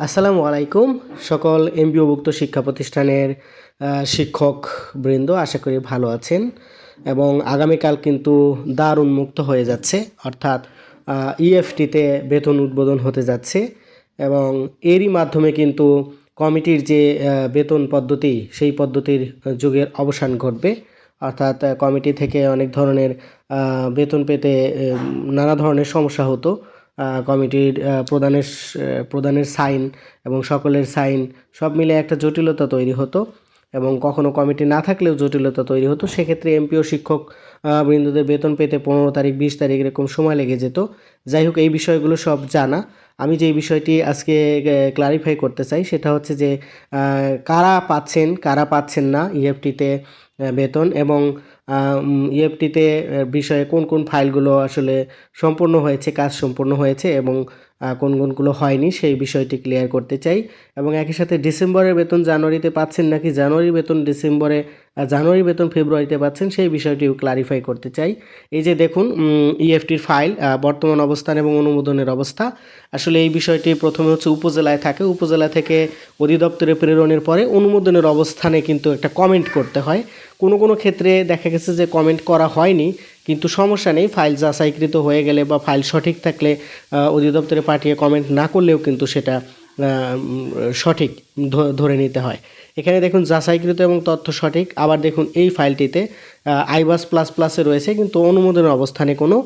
আসসালামু আলাইকুম সকল এমবিওভুক্ত শিক্ষা প্রতিষ্ঠানের শিক্ষক বৃন্দ, আশা করি ভালো আছেন এবং আগামীকাল কিন্তু দ্বার উন্মুক্ত হয়ে যাচ্ছে, অর্থাৎ ইএফটিতে বেতন উদ্বোধন হতে যাচ্ছে এবং এরই মাধ্যমে কিন্তু কমিটির যে বেতন পদ্ধতি, সেই পদ্ধতির যুগের অবসান ঘটবে, অর্থাৎ কমিটি থেকে অনেক ধরনের বেতন পেতে নানা ধরনের সমস্যা হতো। কমিটির প্রধানের প্রধানের সাইন এবং সকলের সাইন সব মিলে একটা জটিলতা তৈরি হতো এবং কখনো কমিটি না থাকলেও জটিলতা তৈরি হতো। সেক্ষেত্রে এমপিও শিক্ষক বৃন্দদের বেতন পেতে পনেরো তারিখ, বিশ তারিখ এরকম সময় লেগে যেত। যাই হোক, এই বিষয়গুলো সব জানা। আমি যে বিষয়টি আজকে ক্লারিফাই করতে চাই, সেটা হচ্ছে যে কারা পাচ্ছেন কারা পাচ্ছেন না ইএফটিতে বেতন এবং ইএফটিতে বিষয়ে কোন কোন ফাইলগুলো আসলে সম্পূর্ণ হয়েছে, কাজ সম্পূর্ণ হয়েছে এবং কোন কোনগুলো হয়নি সেই বিষয়টি ক্লিয়ার করতে চাই। এবং একই সাথে ডিসেম্বরের বেতন জানুয়ারিতে পাচ্ছেন নাকি জানুয়ারি বেতন ডিসেম্বরে জানুয়ারি বেতন ফেব্রুয়ারিতে পাচ্ছেন সেই বিষয়টিও ক্লারিফাই করতে চাই। এই যে দেখুন ইএফটির ফাইল বর্তমান অবস্থান এবং অনুমোদনের অবস্থা। আসলে এই বিষয়টি প্রথমে হচ্ছে উপজেলায় থাকে। উপজেলা থেকে অধিদপ্তরে প্রেরণের পরে অনুমোদনের অবস্থানে কিন্তু একটা কমেন্ট করতে হয়। কোনো কোনো ক্ষেত্রে দেখা গেছে যে কমেন্ট করা হয়নি, কিন্তু সমস্যা নেই ফাইল যাচাইকৃত হয়ে গেলে বা ফাইল সঠিক থাকলে অধিদপ্তরে পাঠিয়ে কমেন্ট না করলেও কিন্তু সেটা সঠিক ধরে নিতে হয়। এখানে দেখুন যাচাইকৃত এবং তথ্য সঠিক, আবার দেখুন এই ফাইলটিতে আইবাস প্লাস প্লাসে রয়েছে, কিন্তু অনুমোদনের অবস্থানে কোনো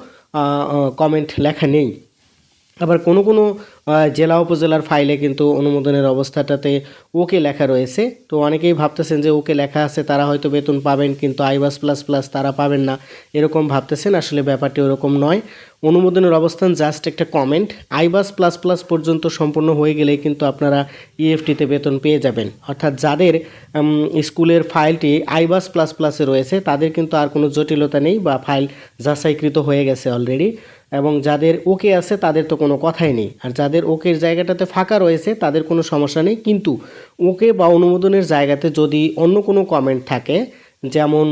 কমেন্ট লেখা নেই। আবার কোনো কোনো জেলা উপজেলার ফাইলে কিন্তু অনুমোদনের অবস্থাটাতে ওকে লেখা রয়েছে। তো অনেকেই ভাবতেছেন যে ওকে লেখা আছে, তারা হয়তো বেতন পাবেন, কিন্তু আইবাস প্লাস প্লাস তারা পাবেন না। এরকম ভাবতেছেন, আসলে ব্যাপারটি ওরকম নয়। অনুমোদনের অবস্থান জাস্ট একটা কমেন্ট আইবাস প্লাস প্লাস পর্যন্ত সম্পূর্ণ হয়ে গেলেই কিন্তু আপনারা ইএফটিতে বেতন পেয়ে যাবেন। অর্থাৎ যাদের স্কুলের ফাইলটি আইবাস প্লাস প্লাসে রয়েছে, তাদের কিন্তু আর কোনো জটিলতা নেই বা ফাইল যাচাইকৃত হয়ে গেছে অলরেডি এবং যাদের ওকে আছে তাদের তো কোনো কথাই নেই। আর যাদের ওকের জায়গাটাতে ফাঁকা রয়েছে তাদের কোনো সমস্যা নেই। কিন্তু ওকে বা অনুমোদনের জায়গাতে যদি অন্য কোনো কমেন্ট থাকে, যেমন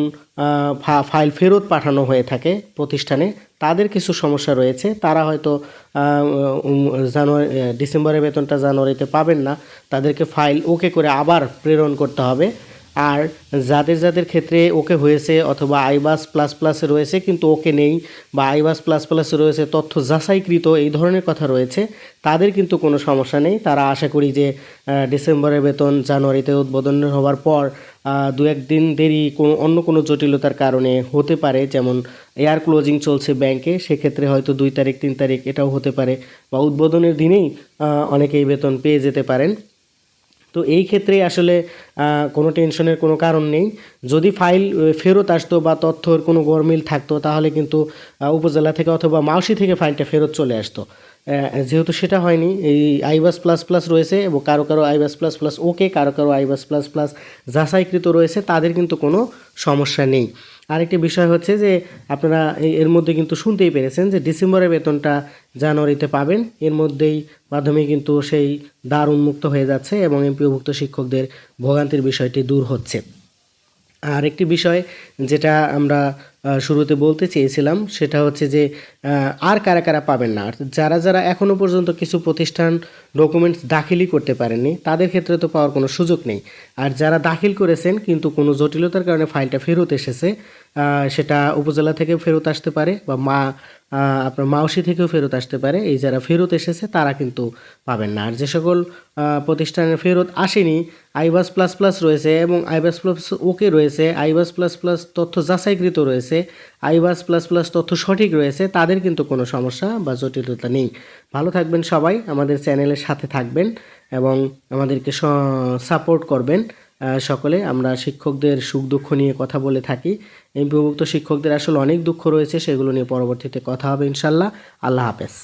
ফাইল ফেরত পাঠানো হয়ে থাকে প্রতিষ্ঠানে, তাদের কিছু সমস্যা রয়েছে। তারা হয়তো জানুয়ারি ডিসেম্বরের বেতনটা জানুয়ারিতে পাবেন না। তাদেরকে ফাইল ওকে করে আবার প্রেরণ করতে হবে। আর যাদের যাদের ক্ষেত্রে ওকে হয়েছে অথবা আইবাস প্লাস প্লাসে রয়েছে, কিন্তু ওকে নেই বা আইবাস প্লাস প্লাসে রয়েছে, তথ্য যাচাইকৃত এই ধরনের কথা রয়েছে, তাদের কিন্তু কোনো সমস্যা নেই। তারা আশা করি যে ডিসেম্বরের বেতন জানুয়ারিতে উদ্বোধন হওয়ার পর দু একদিন দেরি কোনো, অন্য কোনো জটিলতার কারণে হতে পারে, যেমন এয়ার ক্লোজিং চলছে ব্যাংকে, সেক্ষেত্রে হয়তো দুই তারিখ, তিন তারিখ এটাও হতে পারে বা উদ্বোধনের দিনেই অনেকেই বেতন পেয়ে যেতে পারেন। তো এই ক্ষেত্রে আসলে কোনো টেনশনের কোনো কারণ নেই। যদি ফাইল ফেরত আসতো বা তথ্যর কোনো গরমিল থাকতো, তাহলে কিন্তু উপজেলা থেকে অথবা মাউসি থেকে ফাইলটা ফেরত চলে আসতো। যেহেতু সেটা হয়নি, এই আইবাস প্লাস প্লাস রয়েছে এবং কারও কারও আইবাস প্লাস প্লাস ওকে, কারও কারও আইবাস প্লাস প্লাস যাচাইকৃত রয়েছে, তাদের কিন্তু কোনো সমস্যা নেই। আরেকটি বিষয় হচ্ছে যে আপনারা এর মধ্যে কিন্তু শুনতেই পেরেছেন যে ডিসেম্বরের বেতনটা জানুয়ারিতে পাবেন। এর মধ্যেই মাধ্যমে কিন্তু সেই দ্বার উন্মুক্ত হয়ে যাচ্ছে এবং এমপিওভুক্ত শিক্ষকদের ভোগান্তির বিষয়টি দূর হচ্ছে। আর একটি বিষয় যেটা আমরা শুরুতে বলতে চেয়েছিলাম, সেটা হচ্ছে যে আর কারা কারা পাবেন না? যারা যারা এখনও পর্যন্ত কিছু প্রতিষ্ঠান ডকুমেন্টস দাখিলই করতে পারেননি, তাদের ক্ষেত্রে তো পাওয়ার কোনো সুযোগ নেই। আর যারা দাখিল করেছেন, কিন্তু কোনো জটিলতার কারণে ফাইলটা ফেরত এসেছে সেটা উপজেলা থেকে ফেরত আসতে পারে বা মা আপনার মাউসি থেকেও ফেরত আসতে পারে। এই যারা ফেরত এসেছে, তারা কিন্তু পাবেন না। আর যে সকল প্রতিষ্ঠানের ফেরত আসেনি, আইবাস প্লাস প্লাস রয়েছে এবং আইবাস প্লাস ওকে রয়েছে, আইবাস প্লাস প্লাস তথ্য যাচাইকৃত রয়েছে। আইবাস প্লাস প্লাস তথ্য সঠিক রয়েছে, তাদের কিন্তু কোনো সমস্যা বা জটিলতা নেই। ভালো থাকবেন সবাই, আমাদের চ্যানেলের সাথে থাকবেন এবং আমাদেরকে সাপোর্ট করবেন। সকলে আমরা শিক্ষকদের সুখ দুঃখ নিয়ে কথা বলে থাকি। এই বিভক্ত শিক্ষকদের আসলে অনেক দুঃখ রয়েছে, সেগুলো নিয়ে পরবর্তীতে কথা হবে ইনশাল্লাহ। আল্লাহ হাফেজ।